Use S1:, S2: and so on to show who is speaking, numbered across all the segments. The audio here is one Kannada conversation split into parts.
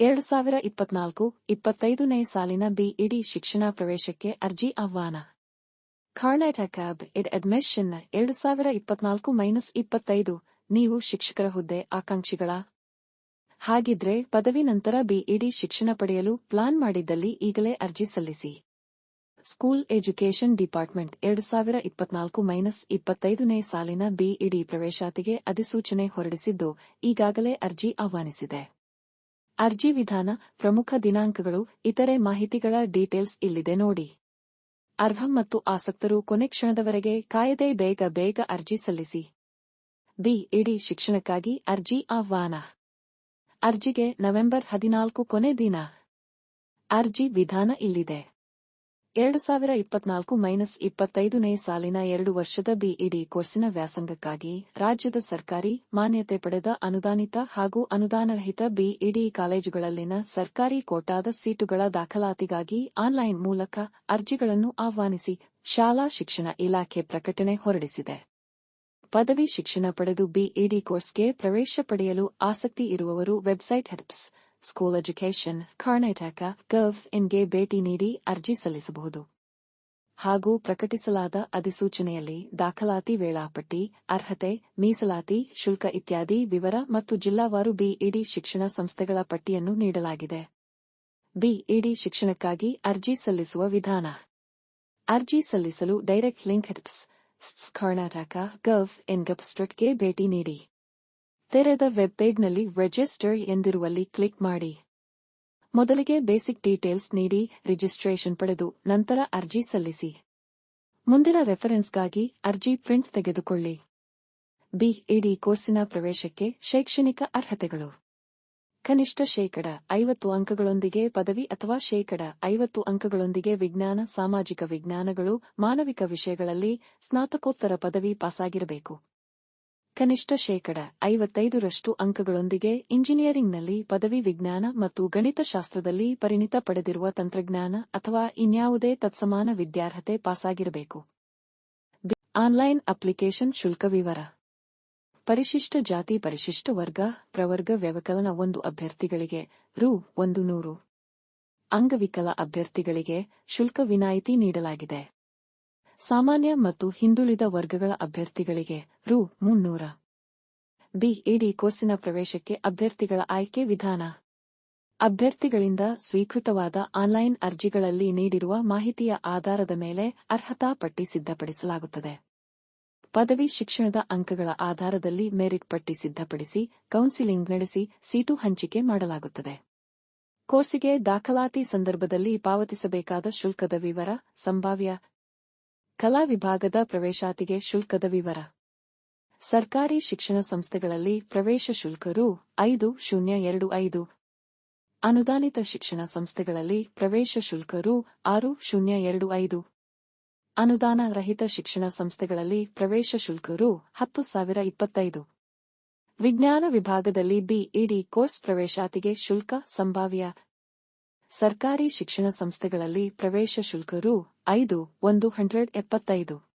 S1: ಎರಡು ಸಾವಿರ ಇಪ್ಪತ್ನಾಲ್ಕು, ಇಪ್ಪತ್ತೈದನೇ ಸಾಲಿನ ಬಿಇಡಿ ಶಿಕ್ಷಣ ಪ್ರವೇಶಕ್ಕೆ ಅರ್ಜಿ ಆಹ್ವಾನ. ಕರ್ನಾಟಕ ಇಡ್ ಅಡ್ಮಿಷನ್ ಎರಡು ಸಾವಿರ ಇಪ್ಪತ್ನಾಲ್ಕು ಮೈನಸ್ ಇಪ್ಪತ್ತೈದು, ನೀವು ಶಿಕ್ಷಕರ ಹುದ್ದೆ ಆಕಾಂಕ್ಷಿಗಳ. ಹಾಗಿದ್ರೆ ಪದವಿ ನಂತರ ಬಿಇಡಿ ಶಿಕ್ಷಣ ಪಡೆಯಲು ಪ್ಲಾನ್ ಮಾಡಿದ್ದಲ್ಲಿ ಈಗಲೇ ಅರ್ಜಿ ಸಲ್ಲಿಸಿ. ಸ್ಕೂಲ್ ಎಜುಕೇಷನ್ ಡಿಪಾರ್ಟ್ಮೆಂಟ್ ಎರಡು ಸಾವಿರ ಇಪ್ಪತ್ನಾಲ್ಕು ಮೈನಸ್ ಇಪ್ಪತ್ತೈದನೇ ಸಾಲಿನ ಬಿಇಡಿ ಪ್ರವೇಶಾತಿಗೆ ಅಧಿಸೂಚನೆ ಹೊರಡಿಸಿದ್ದು, ಈಗಾಗಲೇ ಅರ್ಜಿ ಆಹ್ವಾನಿಸಿದೆ. ಅರ್ಜಿ ವಿಧಾನ, ಪ್ರಮುಖ ದಿನಾಂಕಗಳು, ಇತರೆ ಮಾಹಿತಿಗಳ ಡೀಟೇಲ್ಸ್ ಇಲ್ಲಿದೆ ನೋಡಿ. ಅರ್ಹ ಮತ್ತು ಆಸಕ್ತರು ಕೊನೆ ಕ್ಷಣದವರೆಗೆ ಕಾಯದೆ ಬೇಗ ಬೇಗ ಅರ್ಜಿ ಸಲ್ಲಿಸಿ. ಬಿ. ಇಡಿ ಶಿಕ್ಷಣಕ್ಕಾಗಿ ಅರ್ಜಿ ಆಹ್ವಾನ. ಅರ್ಜಿಗೆ ನವೆಂಬರ್ ಹದಿನಾಲ್ಕು ಕೊನೆ ದಿನ. ಅರ್ಜಿ ವಿಧಾನ ಇಲ್ಲಿದೆ. ಎರಡು ಸಾವಿರ ಇಪ್ಪತ್ನಾಲ್ಕು ಮೈನಸ್ ಇಪ್ಪತ್ತೈದನೇ ಸಾಲಿನ ಎರಡು ವರ್ಷದ ಬಿಇಡಿ ಕೋರ್ಸಿನ ವ್ಯಾಸಂಗಕ್ಕಾಗಿ ರಾಜ್ಯದ ಸರ್ಕಾರಿ ಮಾನ್ಯತೆ ಪಡೆದ ಅನುದಾನಿತ ಹಾಗೂ ಅನುದಾನರಹಿತ ಬಿಇಡಿ ಕಾಲೇಜುಗಳಲ್ಲಿನ ಸರ್ಕಾರಿ ಕೋಟಾದ ಸೀಟುಗಳ ದಾಖಲಾತಿಗಾಗಿ ಆನ್ಲೈನ್ ಮೂಲಕ ಅರ್ಜಿಗಳನ್ನು ಆಹ್ವಾನಿಸಿ ಶಾಲಾ ಶಿಕ್ಷಣ ಇಲಾಖೆ ಪ್ರಕಟಣೆ ಹೊರಡಿಸಿದೆ. ಪದವಿ ಶಿಕ್ಷಣ ಪಡೆದು ಬಿಇಡಿ ಕೋರ್ಸ್ಗೆ ಪ್ರವೇಶ ಪಡೆಯಲು ಆಸಕ್ತಿ ಇರುವವರು website helps school education Karnataka gov ಇನ್ಗೆ ಭೇಟಿ ನೀಡಿ ಅರ್ಜಿ ಸಲ್ಲಿಸಬಹುದು. ಹಾಗೂ ಪ್ರಕಟಿಸಲಾದ ಅಧಿಸೂಚನೆಯಲ್ಲಿ ದಾಖಲಾತಿ ವೇಳಾಪಟ್ಟಿ, ಅರ್ಹತೆ, ಮೀಸಲಾತಿ, ಶುಲ್ಕ ಇತ್ಯಾದಿ ವಿವರ ಮತ್ತು ಜಿಲ್ಲಾವಾರು ಬಿಇಡಿ ಶಿಕ್ಷಣ ಸಂಸ್ಥೆಗಳ ಪಟ್ಟಿಯನ್ನು ನೀಡಲಾಗಿದೆ. ಬಿಇಡಿ ಶಿಕ್ಷಣಕ್ಕಾಗಿ ಅರ್ಜಿ ಸಲ್ಲಿಸುವ ವಿಧಾನ. ಅರ್ಜಿ ಸಲ್ಲಿಸಲು ಡೈರೆಕ್ಟ್ ಲಿಂಕ್ ಹೆಪ್ಸ್ ಕರ್ನಾಟಕ, ಗವ್ ಇನ್ಗೆ ಭೇಟಿ ನೀಡಿ. ತೆರೆದ ವೆಬ್ ಪೇಜ್ನಲ್ಲಿ ರಿಜಿಸ್ಟರ್ ಎಂದಿರುವಲ್ಲಿ ಕ್ಲಿಕ್ ಮಾಡಿ. ಮೊದಲಿಗೆ ಬೇಸಿಕ್ ಡೀಟೇಲ್ಸ್ ನೀಡಿ ರಿಜಿಸ್ಟ್ರೇಷನ್ ಪಡೆದು ನಂತರ ಅರ್ಜಿ ಸಲ್ಲಿಸಿ. ಮುಂದಿನ ರೆಫರೆನ್ಸ್ಗಾಗಿ ಅರ್ಜಿ ಪ್ರಿಂಟ್ ತೆಗೆದುಕೊಳ್ಳಿ. ಬಿಇಡಿ ಕೋರ್ಸಿನ ಪ್ರವೇಶಕ್ಕೆ ಶೈಕ್ಷಣಿಕ ಅರ್ಹತೆಗಳು. ಕನಿಷ್ಠ ಶೇಕಡ ಐವತ್ತು ಅಂಕಗಳೊಂದಿಗೆ ಪದವಿ ಅಥವಾ ಶೇಕಡ ಐವತ್ತು ಅಂಕಗಳೊಂದಿಗೆ ವಿಜ್ಞಾನ, ಸಾಮಾಜಿಕ ವಿಜ್ಞಾನಗಳು, ಮಾನವಿಕ ವಿಷಯಗಳಲ್ಲಿ ಸ್ನಾತಕೋತ್ತರ ಪದವಿ ಪಾಸಾಗಿರಬೇಕು. ಕನಿಷ್ಠ ಶೇಕಡ ಐವತ್ತೈದರಷ್ಟು ಅಂಕಗಳೊಂದಿಗೆ ಇಂಜಿನಿಯರಿಂಗ್ನಲ್ಲಿ ಪದವಿ ವಿಜ್ಞಾನ ಮತ್ತು ಗಣಿತಶಾಸ್ತ್ರದಲ್ಲಿ ಪರಿಣಿತ ಪಡೆದಿರುವ ತಂತ್ರಜ್ಞಾನ ಅಥವಾ ಇನ್ಯಾವುದೇ ತತ್ಸಮಾನ ವಿದ್ಯಾರ್ಹತೆ ಪಾಸಾಗಿರಬೇಕು. ಆನ್ಲೈನ್ ಅಪ್ಲಿಕೇಶನ್ ಶುಲ್ಕ ವಿವರ. ಪರಿಶಿಷ್ಟ ಜಾತಿ ಪರಿಶಿಷ್ಟ ವರ್ಗ ಪ್ರವರ್ಗ ವ್ಯವಕಲನ ಒಂದು ಅಭ್ಯರ್ಥಿಗಳಿಗೆ ರು ಒಂದು ನೂರು. ಅಂಗವಿಕಲ ಅಭ್ಯರ್ಥಿಗಳಿಗೆ ಶುಲ್ಕ ವಿನಾಯಿತಿ ನೀಡಲಾಗಿದೆ. ಸಾಮಾನ್ಯ ಮತ್ತು ಹಿಂದುಳಿದ ವರ್ಗಗಳ ಅಭ್ಯರ್ಥಿಗಳಿಗೆ ರು ಮುನ್ನೂರ. ಬಿಇಡಿ ಕೋರ್ಸಿನ ಪ್ರವೇಶಕ್ಕೆ ಅಭ್ಯರ್ಥಿಗಳ ಆಯ್ಕೆ ವಿಧಾನ. ಅಭ್ಯರ್ಥಿಗಳಿಂದ ಸ್ವೀಕೃತವಾದ ಆನ್ಲೈನ್ ಅರ್ಜಿಗಳಲ್ಲಿ ನೀಡಿರುವ ಮಾಹಿತಿಯ ಆಧಾರದ ಮೇಲೆ ಅರ್ಹತಾ ಪಟ್ಟಿ ಸಿದ್ಧಪಡಿಸಲಾಗುತ್ತದೆ. ಪದವಿ ಶಿಕ್ಷಣದ ಅಂಕಗಳ ಆಧಾರದಲ್ಲಿ ಮೆರಿಟ್ ಪಟ್ಟಿ ಸಿದ್ಧಪಡಿಸಿ, ಕೌನ್ಸಿಲಿಂಗ್ ನಡೆಸಿ, ಸೀಟು ಹಂಚಿಕೆ ಮಾಡಲಾಗುತ್ತದೆ. ಕೋರ್ಸಿಗೆ ದಾಖಲಾತಿ ಸಂದರ್ಭದಲ್ಲಿ ಪಾವತಿಸಬೇಕಾದ ಶುಲ್ಕದ ವಿವರ, ಸಂಭಾವ್ಯ ಕಲಾ ವಿಭಾಗದ ಪ್ರವೇಶಾತಿಗೆ ಶುಲ್ಕದ ವಿವರ. ಸರ್ಕಾರಿ ಶಿಕ್ಷಣ ಸಂಸ್ಥೆಗಳಲ್ಲಿ ಪ್ರವೇಶ ಶುಲ್ಕ ರು ಐದು ಶೂನ್ಯ ಎರಡು ಐದು. ಅನುದಾನಿತ ಶಿಕ್ಷಣ ಸಂಸ್ಥೆಗಳಲ್ಲಿ ಪ್ರವೇಶ ಶುಲ್ಕ ರು ಆರು ಶೂನ್ಯ ಎರಡು ಐದು. ಅನುದಾನ ರಹಿತ ಶಿಕ್ಷಣ ಸಂಸ್ಥೆಗಳಲ್ಲಿ ಪ್ರವೇಶ ಶುಲ್ಕ ರು ಹತ್ತು ಸಾವಿರ ಇಪ್ಪತ್ತೈದು. ವಿಜ್ಞಾನ ವಿಭಾಗದಲ್ಲಿ ಬಿಇಡಿ ಕೋರ್ಸ್ ಪ್ರವೇಶಾತಿಗೆ ಶುಲ್ಕ ಸಂಭಾವ್ಯ ಸರ್ಕಾರಿ ಶಿಕ್ಷಣ ಸಂಸ್ಥೆಗಳಲ್ಲಿ ಪ್ರವೇಶ ಶುಲ್ಕ ರು ಐದು, ಒಂದು ಹಂಡ್ರೆಡ್ ಎಪ್ಪತ್ತೈದು.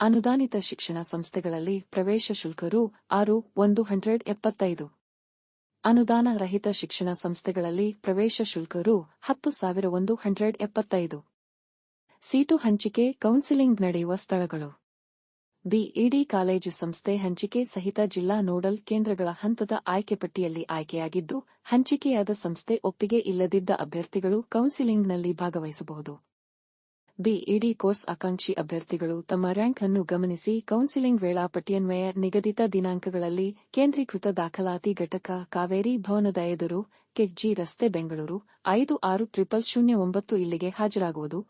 S1: ಅನುದಾನಿತ ಶಿಕ್ಷಣ ಸಂಸ್ಥೆಗಳಲ್ಲಿ ಪ್ರವೇಶ ಶುಲ್ಕ ರು ಆರು, ಒಂದು ಹಂಡ್ರೆಡ್ ಎಪ್ಪತ್ತೈದು. ಅನುದಾನ ರಹಿತ ಶಿಕ್ಷಣ ಸಂಸ್ಥೆಗಳಲ್ಲಿ ಪ್ರವೇಶ ಶುಲ್ಕ ರು ಹತ್ತು ಸಾವಿರ, ಒಂದು ಹಂಡ್ರೆಡ್ ಎಪ್ಪತ್ತೈದು. ಸೀಟು ಹಂಚಿಕೆ ಕೌನ್ಸಿಲಿಂಗ್ ನಡೆಯುವ ಸ್ಥಳಗಳು. ಬಿಇಡಿ ಕಾಲೇಜು ಸಂಸ್ಥೆ ಹಂಚಿಕೆ ಸಹಿತ ಜಿಲ್ಲಾ ನೋಡಲ್ ಕೇಂದ್ರಗಳ ಹಂತದ ಆಯ್ಕೆ ಪಟ್ಟಿಯಲ್ಲಿ ಆಯ್ಕೆಯಾಗಿದ್ದು, ಹಂಚಿಕೆಯಾದ ಸಂಸ್ಥೆ ಒಪ್ಪಿಗೆ ಇಲ್ಲದಿದ್ದ ಅಭ್ಯರ್ಥಿಗಳು ಕೌನ್ಸಿಲಿಂಗ್ನಲ್ಲಿ ಭಾಗವಹಿಸಬಹುದು. ಬಿಇಡಿ ಕೋರ್ಸ್ ಆಕಾಂಕ್ಷಿ ಅಭ್ಯರ್ಥಿಗಳು ತಮ್ಮ ರ್ಯಾಂಕ್ ಅನ್ನು ಗಮನಿಸಿ ಕೌನ್ಸಿಲಿಂಗ್ ವೇಳಾಪಟ್ಟಿಯನ್ವಯ ನಿಗದಿತ ದಿನಾಂಕಗಳಲ್ಲಿ ಕೇಂದ್ರೀಕೃತ ದಾಖಲಾತಿ ಘಟಕ ಕಾವೇರಿ ಭವನದ ಎದುರು ಕೆಜಿ ರಸ್ತೆ ಬೆಂಗಳೂರು, ಐದು ಆರು ಟ್ರಿಪಲ್ ಶೂನ್ಯ ಒಂಬತ್ತು ಇಲ್ಲಿಗೆ ಹಾಜರಾಗುವುದು.